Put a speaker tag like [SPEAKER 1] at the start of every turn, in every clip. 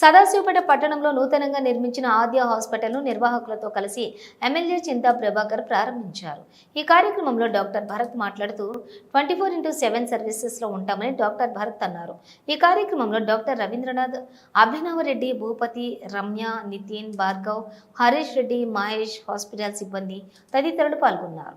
[SPEAKER 1] సదాశివపేట పట్టణంలో నూతనంగా నిర్మించిన ఆద్య హాస్పిటల్ను నిర్వాహకులతో కలిసి ఎమ్మెల్యే చింతా ప్రభాకర్ ప్రారంభించారు. ఈ కార్యక్రమంలో డాక్టర్ భరత్ మాట్లాడుతూ ట్వంటీ ఫోర్ ఇంటూ సెవెన్ సర్వీసెస్లో ఉంటామని డాక్టర్ భరత్ అన్నారు. ఈ కార్యక్రమంలో డాక్టర్ రవీంద్రనాథ్ అభినవరెడ్డి భూపతి రమ్య నితిన్ భార్గవ్ హరీష్ రెడ్డి మహేష్ హాస్పిటల్ సిబ్బంది తదితరులు పాల్గొన్నారు.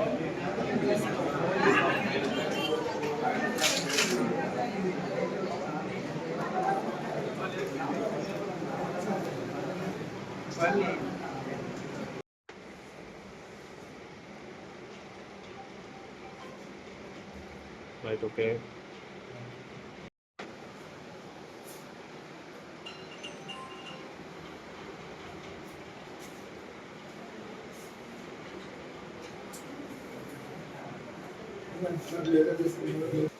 [SPEAKER 2] Right, okay. Thank.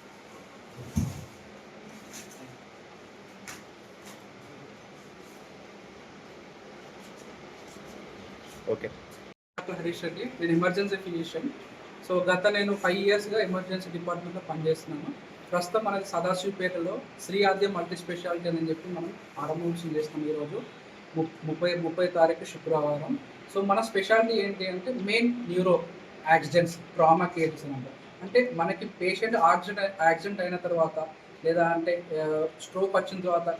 [SPEAKER 2] Okay.
[SPEAKER 3] Doctor Harish Reddy నేను ఎమర్జెన్సీ ఫిజిషియన్. సో గత నేను ఫైవ్ ఇయర్స్గా ఎమర్జెన్సీ డిపార్ట్మెంట్లో పనిచేస్తున్నాను. ప్రస్తుతం మనకి సదాశివపేటలో శ్రీ ఆద్య మల్టీ స్పెషాలిటీ అని చెప్పి మనం ఆరంభం చేస్తాం ఈరోజు. ము- ముప్పై ముప్పై తారీఖు శుక్రవారం. సో మన స్పెషాలిటీ ఏంటి అంటే main neuro accidents trauma cases అనమాట అంటే మనకి పేషెంట్ యాక్సిడెంట్ యాక్సిడెంట్ అయిన తర్వాత లేదా అంటే స్ట్రోక్ వచ్చిన తర్వాత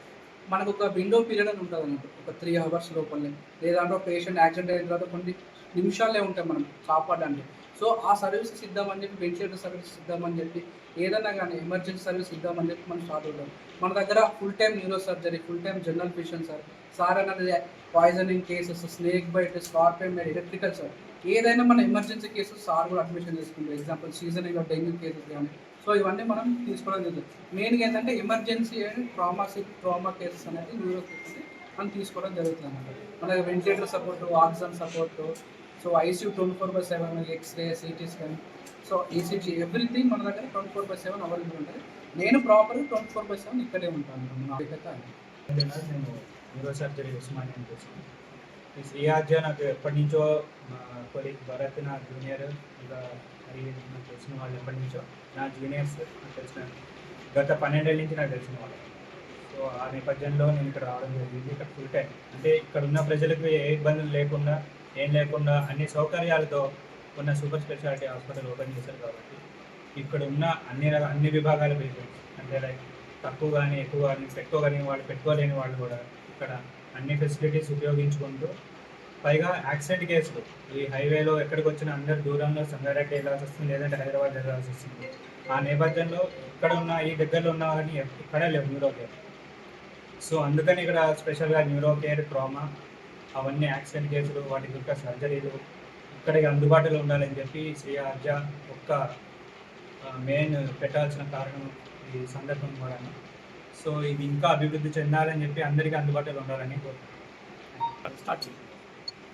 [SPEAKER 3] మనకు ఒక విండో పీరియడ్ అని ఉంటుంది అనమాట ఒక త్రీ అవర్స్ లోపలనే. లేదంటే పేషెంట్ యాక్సిడెంట్ అయిన తర్వాత కొన్ని నిమిషాలే ఉంటాయి మనం కాపాడడానికి. సో ఆ సర్వీసెస్ ఇద్దామని చెప్పి వెంటిలేటర్ సర్వీసెస్ ఇద్దామని చెప్పి ఏదైనా కానీ ఎమర్జెన్సీ సర్వీస్ ఇద్దామని చెప్పి మనం స్టార్ట్ అవుతాం. మన దగ్గర full time neuro surgery full time general patient sir sir అనేది poisoning cases snake bite scorpion electrical sir ఏదైనా మన ఎమర్జెన్సీ కేసెస్ సార్ కూడా అడ్మిషన్ చేసుకుంటాం ఎగ్జాంపుల్ సీజన్ డెంగ్యూ కేసెస్ కానీ. సో ఇవన్నీ మనం తీసుకోవడం జరుగుతుంది. మెయిన్గా ఏంటంటే emergency and trauma trauma cases అనేది న్యూరో కేసెస్ మనం తీసుకోవడం జరుగుతుంది అన్నమాట. మన ventilator support oxygen support so ICU twenty four by seven X-ray CT scan so ECG everything మన దగ్గర twenty four by seven available ఉంటుంది. నేను proper twenty four by seven ఇక్కడే ఉంటాను. నా
[SPEAKER 4] నేను న్యూరో సర్జరీ ఉస్మానియా ఈ శ్రీయాజ్య నాకు ఎప్పటి నుంచో కొలీగ్ భరత్ నా జూనియర్ ఇంకా హరి నాకు తెలిసిన వాళ్ళు ఎప్పటి నుంచో నా జూనియర్స్ నాకు తెలిసిన గత పన్నెండేళ్ళ నుంచి నాకు తెలిసిన వాళ్ళు. సో ఆ నేపథ్యంలో నేను ఇక్కడ రావడం జరిగింది. ఇక్కడ ఫుల్ టైం అంటే ఇక్కడ ఉన్న ప్రజలకు ఏ ఇబ్బందులు లేకుండా ఏం లేకుండా అన్ని సౌకర్యాలతో ఉన్న సూపర్ స్పెషాలిటీ హాస్పిటల్ ఓపెన్ చేశారు కాబట్టి ఇక్కడ ఉన్న అన్ని రకాల అన్ని విభాగాల పేషెంట్స్ అంటే లైక్ తక్కువ కానీ ఎక్కువ కానీ పెట్టుకోగలిగిన వాళ్ళు పెట్టుకోలేని వాళ్ళు కూడా ఇక్కడ అన్ని ఫెసిలిటీస్ ఉపయోగించుకుంటూ పైగా యాక్సిడెంట్ కేసులు ఈ హైవేలో ఎక్కడికి వచ్చినా అందరు దూరంలో సంగారెడ్డి వెళ్ళాల్సి వస్తుంది లేదంటే హైదరాబాద్ వెళ్ళాల్సి వస్తుంది. ఆ నేపథ్యంలో ఇక్కడ ఉన్న ఈ దగ్గరలో ఉన్న కానీ ఇక్కడే లేవు న్యూరో కేర్. సో అందుకని ఇక్కడ స్పెషల్గా న్యూరో కేర్ ట్రామా అవన్నీ యాక్సిడెంట్ కేసులు వాటి యొక్క సర్జరీలు ఇక్కడికి అందుబాటులో ఉండాలని చెప్పి శ్రీ ఆర్జ ఒక్క మెయిన్ పెట్టాల్సిన కారణం ఈ సందర్భం కూడా సో ఇది ఇంకా అభివృద్ధి చెందాలని చెప్పి అందరికీ అందుబాటులో ఉండాలని కోరుకుంటున్నాను.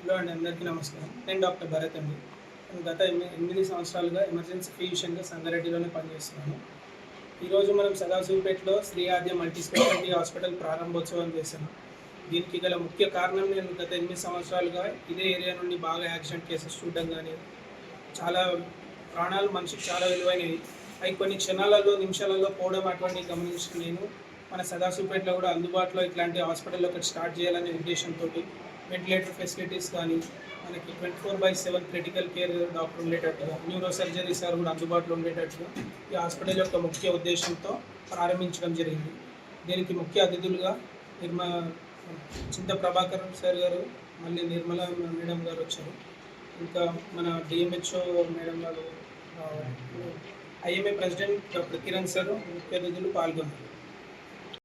[SPEAKER 5] హలో అండి అందరికీ నమస్కారం. నేను డాక్టర్ భరత్ అండి. నేను గత ఎనిమి- ఎనిమిది సంవత్సరాలుగా ఎమర్జెన్సీ ఫిజిషియన్గా సంగారెడ్డిలోనే పనిచేస్తున్నాను. ఈరోజు మనం సదాశివపేటలో Shri Aadya multi speciality hospital ప్రారంభోత్సవం చేశాను దీనికి గల ముఖ్య కారణం నేను గత ఎనిమిది సంవత్సరాలుగా ఇదే ఏరియా నుండి బాగా యాక్సిడెంట్ కేసెస్ చూడడం కానీ చాలా ప్రాణాలు మనిషికి చాలా విలువైనవి. అవి కొన్ని క్షణాలలో నిమిషాలలో పోవడం అటువంటి గమనించిన నేను మన సదాశివపేటలో కూడా అందుబాటులో ఇట్లాంటి హాస్పిటల్ ఒకటి స్టార్ట్ చేయాలనే ఉద్దేశంతో వెంటిలేటర్ ఫెసిలిటీస్ కానీ మనకి twenty four by seven critical care doctor ఉండేటట్టుగా న్యూరో సర్జరీ సార్ కూడా అందుబాటులో ఉండేటట్టుగా ఈ హాస్పిటల్ యొక్క ముఖ్య ఉద్దేశంతో ప్రారంభించడం జరిగింది. దీనికి ముఖ్య అతిథులుగా నిర్మ చింత ప్రభాకర్ సార్ గారు మళ్ళీ నిర్మల మేడం గారు వచ్చారు. ఇంకా మన డిఎంహెచ్ఓ మేడం గారు IMA president doctor Kiran sir ముఖ్య అతిథులు పాల్గొన్నారు.